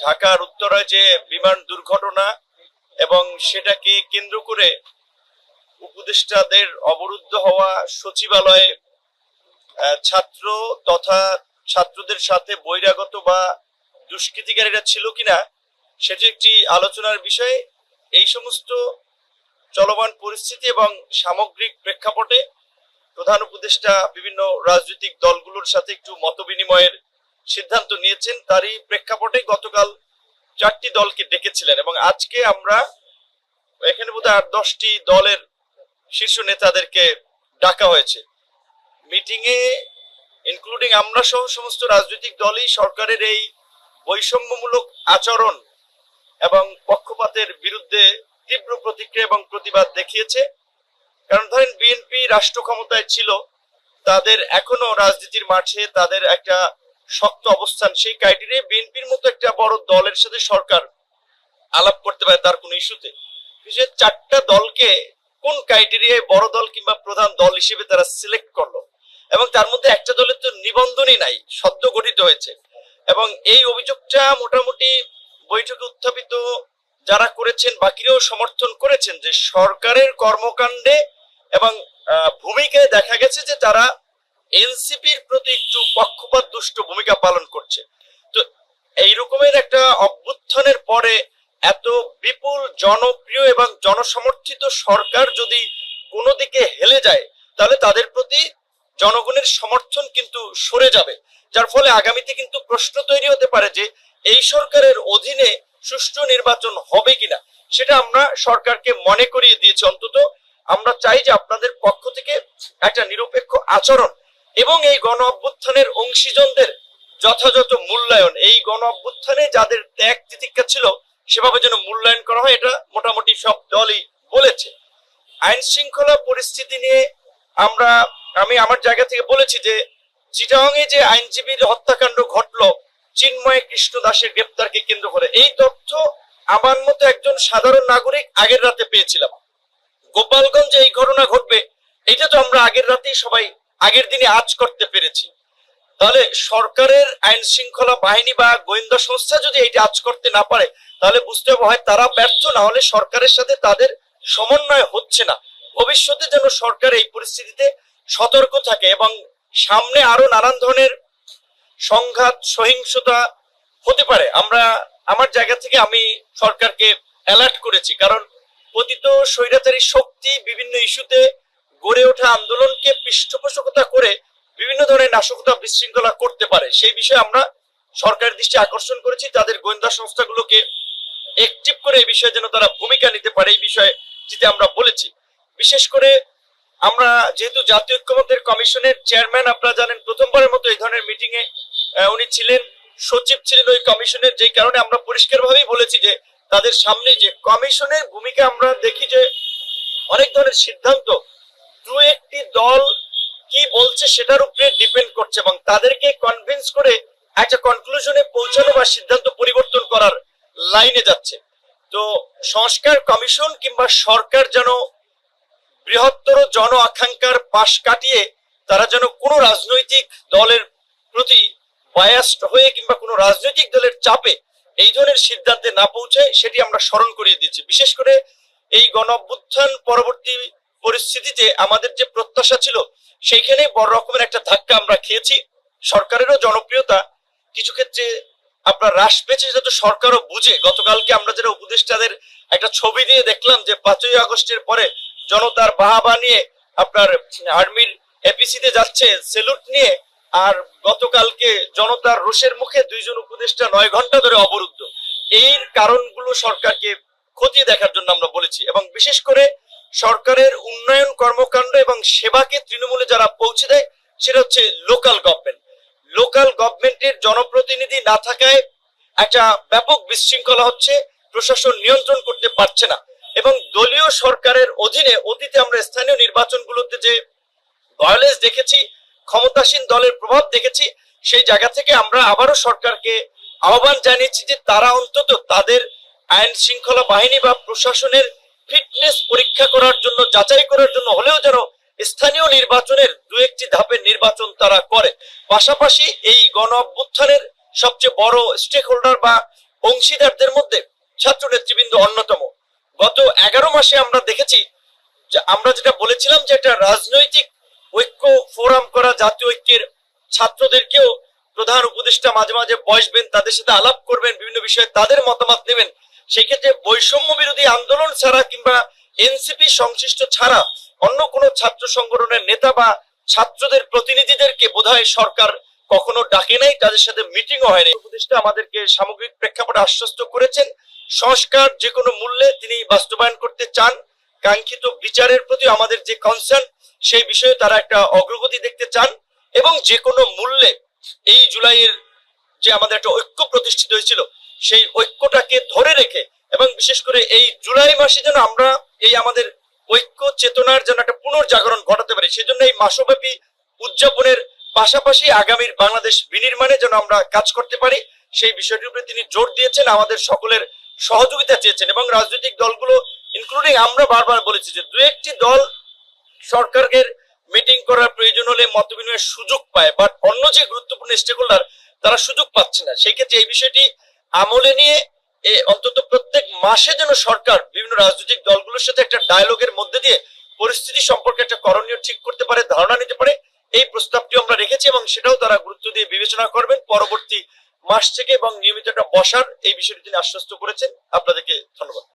ঢাকার উত্তরায় যে বিমান দুর্ঘটনা এবং সেটাকে কেন্দ্র করে উপদেষ্টাদের অবরুদ্ধ হওয়া সচিবালয়ে ছাত্র তথা ছাত্রদের সাথে বহিরাগত বা দুষ্কৃতিকারীরা ছিল কিনা সেটি একটি আলোচনার বিষয়। এই সমস্ত চলমান পরিস্থিতি এবং সামগ্রিক প্রেক্ষাপটে প্রধান উপদেষ্টা বিভিন্ন রাজনৈতিক দলগুলোর সাথে একটু মতবিনিময়ের সিদ্ধান্ত নিয়েছেন, তারই প্রেক্ষাপটে গতকাল চারটি দলকে ডেকেছিলেন এবং আজকে আমরা এখানে বোধহয় আট দশটি দলের শীর্ষ নেতাদেরকে ডাকা হয়েছে। মিটিং এ ইনক্লুডিং আমরা সহ সমস্ত রাজনৈতিক দলই সরকারের এই বৈষম্যমূলক আচরণ এবং পক্ষপাতের বিরুদ্ধে তীব্র প্রতিক্রিয়া এবং প্রতিবাদ দেখিয়েছে। কারণ ধরেন বিএনপি রাষ্ট্র ক্ষমতায় ছিল, তাদের এখনও রাজনীতির মাঠে তাদের একটা শক্ত অবস্থান, সেই ক্রাইটেরিয়া বিএনপির মতো একটা বড় দলের সাথে সরকার আলাপ করতে পারে, তার কোনো ইস্যুতে বিশেষ চারটা দলকে কোন ক্রাইটেরিয়ায় বড় দল কিংবা প্রধান দল হিসেবে তারা সিলেক্ট করল? এবং তার মধ্যে একটা দলের তো নিবন্ধনই নাই, সদ্য গঠিত হয়েছে। এবং এই অভিযোগটা মোটামুটি বৈঠকে উত্থাপিত যারা করেছেন, বাকিরাও সমর্থন করেছেন যে সরকারের কর্মকাণ্ডে এবং ভূমিকায় দেখা গেছে যে তারা এনসিপির প্রতি একটু পক্ষপাত দুষ্ট ভূমিকা পালন করছে। তো এই রকমের একটা অভ্যুত্থানের পরে এত বিপুল জনপ্রিয় এবং জনসমর্থিত সরকার যদি কোনো দিকে হেলে যায়, তাহলে তাদের প্রতি জনগণের সমর্থন কিন্তু সরে যাবে। যার ফলে আগামীতে কিন্তু প্রশ্ন তৈরি হতে পারে যে, এই সরকারের অধীনে সুষ্ঠু নির্বাচন হবে কিনা? সেটা আমরা সরকারকে মনে করিয়ে দিয়েছি। অন্তত আমরা চাই যে আপনাদের পক্ষ থেকে একটা নিরপেক্ষ আচরণ এবং এই গণ অভ্যুত্থানের অংশীজনদের যথাযথ মূল্যায়ন, এই গণ অভ্যুত্থানে যাদের ত্যাগ তিতিক্ষা ছিল, সেভাবে যেন মূল্যায়ন করা হয়, এটা মোটামুটি সব দলই বলেছে। আইন শৃঙ্খলা পরিস্থিতি নিয়ে আমরা, আমি আমার জায়গা থেকে বলেছি যে চিটাং এ যে আইনজীবীর হত্যাকাণ্ড ঘটলো, চিন্ময় কৃষ্ণ দাসের গ্রেপ্তারকে কেন্দ্র করে, এই তথ্য আমার মতো একজন সাধারণ নাগরিক আগের রাতে পেয়েছিলাম। গোপালগঞ্জে এই ঘটনা ঘটবে, এটা তো আমরা আগের রাতেই সবাই আগের দিনে আজ করতে পেরেছি। তাহলে সরকারের আইন শৃঙ্খলা বাহিনী বা গোয়েন্দা সংস্থা যদি এইটা আজ করতে না পারে, তাহলে বুঝতে হয় তারা ব্যর্থ, না হলে সরকারের সাথে তাদের সমন্বয় হচ্ছে না। ভবিষ্যতে যেন সরকার এই পরিস্থিতিতে সতর্ক থাকে এবং সামনে আরও নানান ধরনের সংঘাত, সহিংসতা হতে পারে। আমরা, আমার জায়গা থেকে আমি সরকারকে অ্যালার্ট করেছি, কারণ পতিত স্বৈরাচারী শক্তি বিভিন্ন ইস্যুতে গড়ে ওঠা আন্দোলনকে পৃষ্ঠপোষকতা করে বিভিন্ন ধরনের নাশকতা বিশৃঙ্খলা করতে পারে। সেই বিষয়ে আমরা সরকারের দৃষ্টি আকর্ষণ করেছি। তাদের গোয়েন্দা সংস্থাগুলোকে একটিভ করে এই বিষয়ে যেন তারা ভূমিকা নিতে পারে এই বিষয়ে যেটা আমরা বলেছি। বিশেষ করে আমরা যেহেতু জাতীয় ঐক্যমত্যের কমিশনের চেয়ারম্যান, আপনারা জানেন প্রথমবারের মতো এই ধরনের মিটিং এ উনি ছিলেন। সচিব ছিলেন ওই কমিশনের, যেই কারণে আমরা পরিষ্কারভাবেই বলেছি যে তাদের সামনে যে কমিশনের ভূমিকা আমরা দেখি যে অনেক ধরনের সিদ্ধান্ত একটি দল কি বলছে সেটার উপরে ডিপেন্ড করছে এবং তাদেরকে কনভিন্স করে একটা কনক্লুশনে পৌঁছানো বা সিদ্ধান্ত পরিবর্তন করার লাইনে যাচ্ছে। তো সংস্কার কমিশন কিংবা সরকার যেন বৃহত্তর জন আকাঙ্ক্ষার পাশ কাটিয়ে তারা যেন কোনো রাজনৈতিক দলের প্রতি বায়াস্ট হয়ে কিংবা কোনো রাজনৈতিক দলের চাপে এই ধরনের সিদ্ধান্তে না পৌঁছায়, সেটি আমরা স্মরণ করিয়ে দিচ্ছি। বিশেষ করে এই গণ অভ্যুত্থান পরবর্তী পরিস্থিতিতে আমাদের যে প্রত্যাশা ছিল সেইখানে বড় রকমের একটা ধাক্কা আমরা খেয়েছি। সরকারেরও জনপ্রিয়তা, কিছু ক্ষেত্রে আপনার হ্রাস পেয়েছে যেটা তো সরকারও বুঝে। গতকালকে আমরা যেটা উপদেষ্টাদের একটা ছবি দিয়ে দেখলাম যে পাঁচই আগস্টের পরে জনতার বাহাবা নিয়ে আপনার আর্মির এপিসিতে যাচ্ছে, সেলুট নিয়ে, আর গতকালকে জনতার রোষের মুখে দুইজন উপদেষ্টা নয় ঘণ্টা ধরে অবরুদ্ধ। এই কারণগুলো সরকারকে খতিয়ে দেখার জন্য আমরা বলেছি এবং বিশেষ করে সরকারের উন্নয়ন কর্মকাণ্ড এবং সেবাকে তৃণমূলে যারা পৌঁছে দেয়, সেটা হচ্ছে লোকাল গভর্নমেন্ট লোকাল গভর্নমেন্টের জনপ্রতিনিধি না থাকায় একটা ব্যাপক বিশৃঙ্খলা হচ্ছে, প্রশাসন নিয়ন্ত্রণ করতে পারছে না। এবং দলীয় সরকারের অধীনে অতীতে আমরা স্থানীয় নির্বাচনগুলোতে যে ভায়োলেন্স দেখেছি, ক্ষমতাসীন দলের প্রভাব দেখেছি, সেই জায়গা থেকে আমরা আবারও সরকারকে আহ্বান জানিয়েছি যে তারা অন্তত তাদের আইন শৃঙ্খলা বাহিনী বা প্রশাসনের ফিটনেস পরীক্ষা করার জন্য, যাচাই করার জন্য হলেও যেন স্থানীয় নির্বাচনের দু একটি ধাপের নির্বাচন তারা করে। পাশাপাশি এই গণ অভ্যুত্থানের সবচেয়ে বড় স্টেক হোল্ডার বা অংশীদারদের মধ্যে ছাত্র নেতৃবৃন্দ অন্যতম। গত এগারো মাসে আমরা দেখেছি আমরা যেটা বলেছিলাম যে একটা রাজনৈতিক ঐক্য ফোরাম করা জাতীয় ঐক্যের ছাত্রদেরকেও প্রধান উপদেষ্টা মাঝে মাঝে বসবেন, তাদের সাথে আলাপ করবেন, বিভিন্ন বিষয়ে তাদের মতামত নেবেন। সেই ক্ষেত্রে বৈষম্য বিরোধী আন্দোলন ছাড়া কিংবা এনসিপি সংশ্লিষ্ট ছাড়া অন্য কোনো ছাত্র সংগঠনের নেতা বা ছাত্রদের প্রতিনিধিদেরকে বোধহয় সরকার কখনো ডাকে নাই, তাদের সাথে মিটিংও হয়নি। উপদেষ্টা আমাদেরকে সামগ্রিক প্রেক্ষাপটে আশ্বস্ত করেছেন, সংস্কার যে কোনো মূল্যে তিনি বাস্তবায়ন করতে চান। কাঙ্ক্ষিত বিচারের প্রতি আমাদের যে কনসার্ন সেই বিষয়ে তারা একটা অগ্রগতি দেখতে চান এবং যে কোনো মূল্যে এই জুলাইয়ের যে আমাদের একটা ঐক্য প্রতিষ্ঠিত হয়েছিল সেই ঐক্যটাকে ধরে রেখে এবং বিশেষ করে এই জুলাই মাসে যেন আমরা এই আমাদের ঐক্য চেতনার যেন একটা পুনর্জাগরণ ঘটাতে পারি সেই জন্য এই মাসব্যাপী উদযাপনের পাশাপাশি আগামীর বাংলাদেশ বিনির্মাণে যেন আমরা কাজ করতে পারি, সেই বিষয়টির উপরে তিনি জোর দিয়েছেন, আমাদের সকলের সহযোগিতা চেয়েছেন এবং রাজনৈতিক দলগুলো ইনক্লুডিং আমরা বারবার বলেছি যে দু একটি দল সরকারের মিটিং করার প্রয়োজন হলে মত বিনিময়ের সুযোগ পায় বাট অন্য যে গুরুত্বপূর্ণ স্টেক হোল্ডার তারা সুযোগ পাচ্ছে না। সেই ক্ষেত্রে এই বিষয়টি আমলে নিয়ে অন্তত প্রত্যেক মাসে যেন সরকার বিভিন্ন রাজনৈতিক দলগুলোর সাথে একটা ডায়লগের মধ্যে দিয়ে পরিস্থিতি সম্পর্কে একটা করণীয় ঠিক করতে পারে, ধারণা নিতে পারে, এই প্রস্তাবটি আমরা রেখেছি এবং সেটাও তারা গুরুত্ব দিয়ে বিবেচনা করবেন। পরবর্তী মাস থেকে এবং নিয়মিত একটা বসার এই বিষয়টি তিনি আশ্বস্ত করেছেন। আপনাদেরকে ধন্যবাদ।